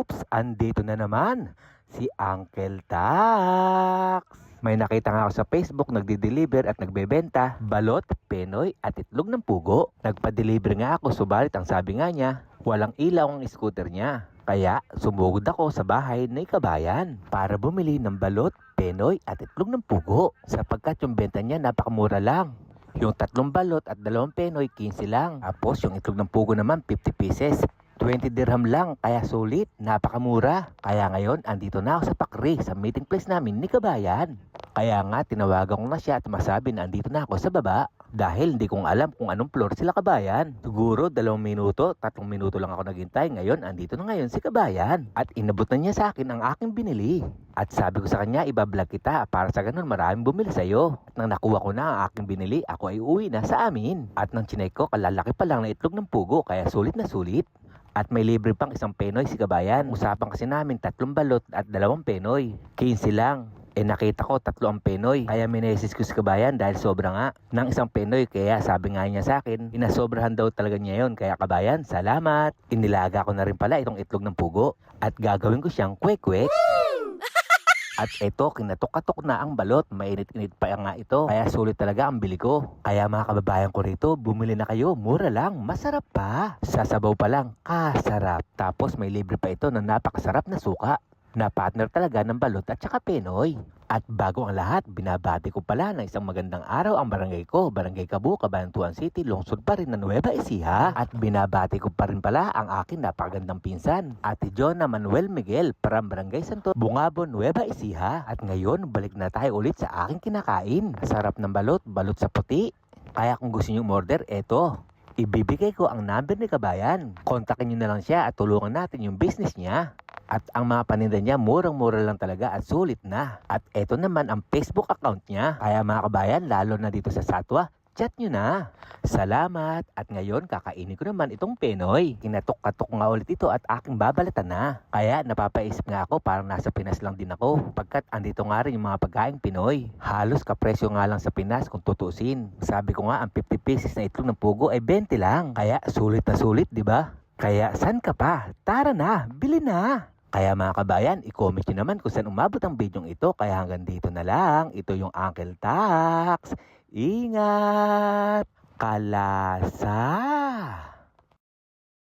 Oops, andito na naman si Uncle Tax. May nakita nga ako sa Facebook nagdi-deliver at nagbebenta balot, penoy at itlog ng pugo. Nagpa-deliver nga ako subalit ang sabi nga niya, walang ilaw ang scooter niya. Kaya sumugod ako sa bahay ni Kabayan para bumili ng balot, penoy at itlog ng pugo sapagkat yung benta niya napakamura lang. Yung tatlong balot at dalawang penoy, 15 lang. Tapos yung itlog ng pugo naman, 50 pieces. 20 dirham lang, kaya sulit, napakamura. Kaya ngayon, andito na ako sa Pakri, sa meeting place namin ni Kabayan. Kaya nga, tinawagan ko na siya at masabi na andito na ako sa baba. Dahil hindi kong alam kung anong floor sila Kabayan. Siguro, dalawang minuto, tatlong minuto lang ako naghintay. Ngayon, andito na ngayon si Kabayan. At inabot na niya sa akin ang aking binili. At sabi ko sa kanya, ibablog kita para sa ganun maraming bumili sa'yo. At nang nakuha ko na ang aking binili, ako ay uwi na sa amin. At nang chinay ko, kalalaki pa lang na itlog ng pugo, kaya sulit na sulit. At may libre pang isang penoy si Kabayan. Usapan kasi namin tatlong balot at dalawang penoy. 15 lang. Eh nakita ko tatlo ang penoy. Kaya minesis ko si Kabayan dahil sobra nga ng isang penoy. Kaya sabi nga niya sa akin, inasobrahan daw talaga niya yon. Kaya Kabayan, salamat. Inilaga ko na rin pala itong itlog ng pugo. At gagawin ko siyang kwek-kwek. At eto, kinatok-katok na ang balot. Mainit-init pa nga ito. Kaya sulit talaga ang bili ko. Kaya mga kababayan ko rito, bumili na kayo. Mura lang, masarap pa. Sasabaw pa lang, kasarap. Tapos may libre pa ito na napakasarap na suka. Na partner talaga ng balot at saka penoy. At bago ang lahat, binabati ko pala na isang magandang araw ang barangay ko, Barangay Kabu, Cabanatuan City, lungsod pa rin ng Nueva Ecija. At binabati ko pa rin pala ang akin napakagandang pinsan, Ate Jonah Manuel Miguel, from Barangay Santo, Bungabo, Nueva Ecija. At ngayon, balik na tayo ulit sa aking kinakain. Sarap ng balot, balot sa puti. Kaya kung gusto niyo umorder, eto. Ibibigay ko ang number ni Kabayan. Kontakin niyo na lang siya at tulungan natin yung business niya. At ang mga paninda niya, murang-mura lang talaga at sulit na. At eto naman ang Facebook account niya. Kaya mga kabayan, lalo na dito sa Satwa, chat nyo na. Salamat! At ngayon, kakainin ko naman itong penoy. Kinatok-katok nga ulit ito at aking babalatan na. Kaya napapaisip nga ako parang nasa Pinas lang din ako. Pagkat andito nga rin yung mga pagkaing Pinoy. Halos kapresyo nga lang sa Pinas kung tutusin. Sabi ko nga, ang 50 pieces na itlog ng pugo ay 20 lang. Kaya sulit na sulit, di ba? Kaya san ka pa? Tara na, bili na! Kaya mga kabayan, i-comment nyo naman kung saan umabot ang bidyong ito. Kaya hanggang dito na lang. Ito yung Uncle Tax. Ingat! Kalasa!